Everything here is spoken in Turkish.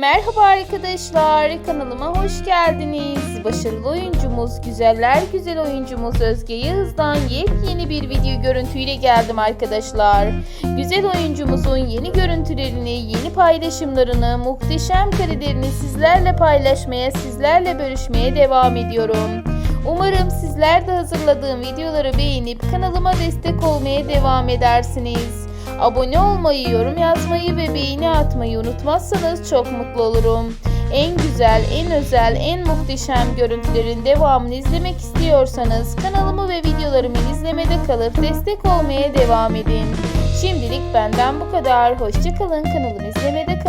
Merhaba arkadaşlar, kanalıma hoş geldiniz. Başarılı oyuncumuz, güzeller güzel oyuncumuz Özge Yağız'dan yepyeni bir video görüntüyle geldim arkadaşlar. Güzel oyuncumuzun yeni görüntülerini, yeni paylaşımlarını, muhteşem karelerini sizlerle paylaşmaya, sizlerle bölüşmeye devam ediyorum. Umarım sizler de hazırladığım videoları beğenip kanalıma destek olmaya devam edersiniz. Abone olmayı, yorum yazmayı ve beğeni atmayı unutmazsanız çok mutlu olurum. En güzel, en özel, en muhteşem görüntülerin devamını izlemek istiyorsanız kanalımı ve videolarımı izlemede kalıp destek olmaya devam edin. Şimdilik benden bu kadar. Hoşçakalın, kanalımı izlemede.